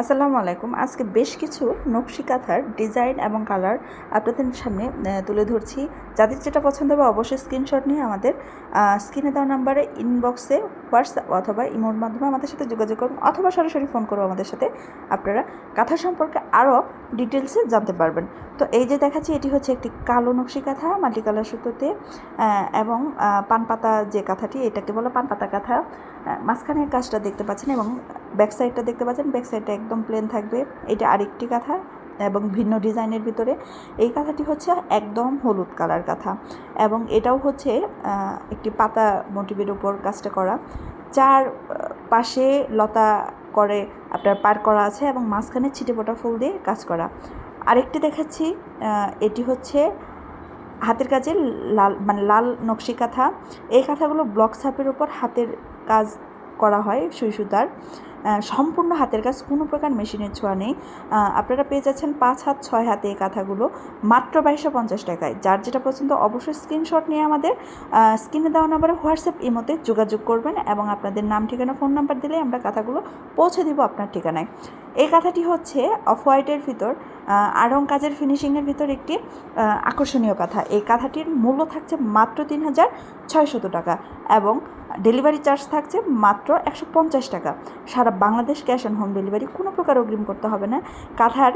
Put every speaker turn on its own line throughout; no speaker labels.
আসসালামু আলাইকুম। আজকে বেশ কিছু নকশি কাঁথার ডিজাইন এবং কালার আপনাদের সামনে তুলে ধরছি। যাদের যেটা পছন্দ হবে অবশ্যই স্ক্রিনশট নিয়ে আমাদের স্ক্রিনে দেওয়া নাম্বারে ইনবক্সে হোয়াটসঅ্যাপ অথবা ইমোর মাধ্যমে আমাদের সাথে যোগাযোগ করুন অথবা সরাসরি ফোন করব আমাদের সাথে। আপনারা কাঁথা সম্পর্কে আরও ডিটেলসে জানতে পারবেন। তো এই যে দেখাচ্ছি, এটি হচ্ছে একটি কালো নকশি কাঁথা, মাল্টি কালার সুতোতে এবং পানপাতা যে কাঁথাটি, এটাকে বলে পানপাতা কাঁথা। মাঝখানের কাজটা দেখতে পাচ্ছেন এবং ব্যাক সাইডটা দেখতে পাচ্ছেন? ব্যাক সাইডটা একদম প্লেন থাকবে। এটা আরেকটি কাঁথা এবং ভিন্ন ডিজাইনের ভিতরে। এই কাঁথাটি হচ্ছে একদম হলুদ কালার কাঁথা এবং এটাও হচ্ছে একটি পাতা মোটিভের উপর কাজটা করা। চার পাশে লতা করে আপনার পার করা আছে এবং মাঝখানে ছিটে ফোটা ফুল দিয়ে কাজ করা। আরেকটি দেখাচ্ছি এটি হচ্ছে হাতের কাজে লাল মানে লাল নকশি কাঁথা। এই কাঁথাগুলো ব্লক ছাপের উপর হাতের কাজ করা হয় সুই সুতার। সম্পূর্ণ হাতের কাজ, কোনো প্রকার মেশিনের ছোঁয়া নেই। আপনারা পেয়ে যাচ্ছেন পাঁচ হাত, ছয় হাতে এই কাঁথাগুলো মাত্র বাইশশো পঞ্চাশ টাকায়। যার যেটা পছন্দ অবশ্যই স্ক্রিনশট নিয়ে আমাদের স্ক্রিনে দেওয়া নাম্বারে হোয়াটসঅ্যাপ ইমোতে যোগাযোগ করবেন এবং আপনাদের নাম, ঠিকানা ফোন নাম্বার দিলে আমরা কাঁথাগুলো পৌঁছে দিব আপনার ঠিকানায়। এই কাঁথাটি হচ্ছে অফ হোয়াইটের ভিতর। আড়ং কাজের ফিনিশিংয়ের ভিতর একটি আকর্ষণীয় কাঁথা। এই কাঁথাটির মূল্য থাকছে মাত্র তিন হাজার ছয়শত টাকা এবং ডেলিভারি চার্জ থাকছে মাত্র একশো পঞ্চাশ টাকা। সারা Bangladesh cash on home delivery কোনো প্রকার অগ্রিম করতে হবে না। কাঁথার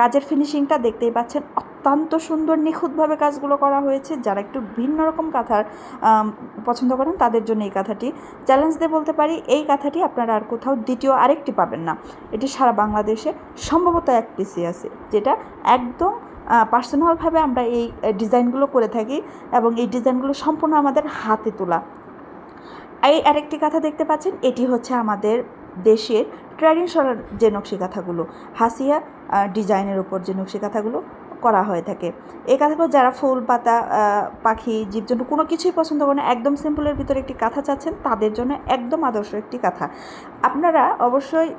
কাজের ফিনিশিংটা দেখতেই পাচ্ছেন অত্যন্ত সুন্দর, নিখুঁতভাবে কাজগুলো করা হয়েছে। যারা একটু ভিন্ন রকম কাঁথার পছন্দ করেন তাদের জন্য এই কাঁথাটি চ্যালেঞ্জ দিয়ে বলতে পারি, এই কাঁথাটি আপনারা আর কোথাও দ্বিতীয় আরেকটি পাবেন না। এটি সারা বাংলাদেশে সম্ভবত এক পিসি আছে, যেটা একদম পার্সোনালভাবে আমরা এই ডিজাইনগুলো করে থাকি এবং এই ডিজাইনগুলো সম্পূর্ণ আমাদের হাতে তোলা। এই আরেকটি কাঁথা দেখতে পাচ্ছেন, এটি হচ্ছে আমাদের দেশের ট্র্যাডিশনাল যে নকশি কাঁথাগুলো, হাসিয়া ডিজাইনের উপর যে নকশি কাঁথাগুলো করা হয়ে থাকে। এই কাঁথাগুলো যারা ফুল, পাতা পাখি, জীবজন্তু কোনো কিছুই পছন্দ করে না, একদম সিম্পলের ভিতরে একটি কাঁথা চাচ্ছেন, তাদের জন্য একদম আদর্শ একটি কাঁথা। আপনারা অবশ্যই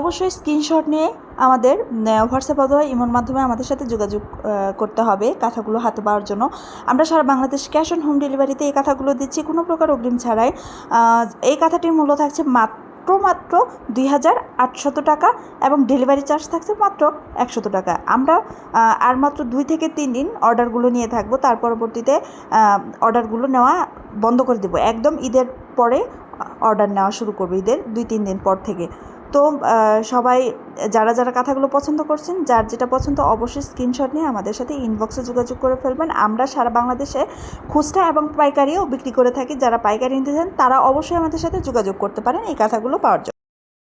অবশ্যই স্ক্রিনশট নিয়ে আমাদের হোয়াটসঅ্যাপ অথবা ইমোর মাধ্যমে আমাদের সাথে যোগাযোগ করতে হবে কাঁথাগুলো হাতে পাওয়ার জন্য। আমরা সারা বাংলাদেশ ক্যাশ অন হোম ডেলিভারিতে এই কাঁথাগুলো দিচ্ছি, কোনো প্রকার অগ্রিম ছাড়াই। এই কাঁথাটির মূল্য থাকছে মাত্র মাত্র মাত্র দুই হাজার আটশত টাকা এবং ডেলিভারি চার্জ থাকছে মাত্র একশত টাকা। আমরা আর মাত্র দুই থেকে তিন দিন অর্ডারগুলো নিয়ে থাকব। তার পরবর্তীতে অর্ডারগুলো নেওয়া বন্ধ করে দেবো। একদম ঈদের পরে অর্ডার নেওয়া শুরু করবে ঈদের দুই, তিন দিন পর থেকে। তো সবাই যারা যারা কথাগুলো পছন্দ করছেন, যার যেটা পছন্দ অবশ্যই স্ক্রিনশট নিয়ে আমাদের সাথে ইনবক্সে যোগাযোগ করে ফেলবেন। আমরা সারা বাংলাদেশে খুচরা এবং পাইকারিও বিক্রি করে থাকি। যারা পাইকারি নিতে চান, তারা অবশ্যই আমাদের সাথে যোগাযোগ করতে পারেন। এই কথাগুলো পাওয়ার জন্য।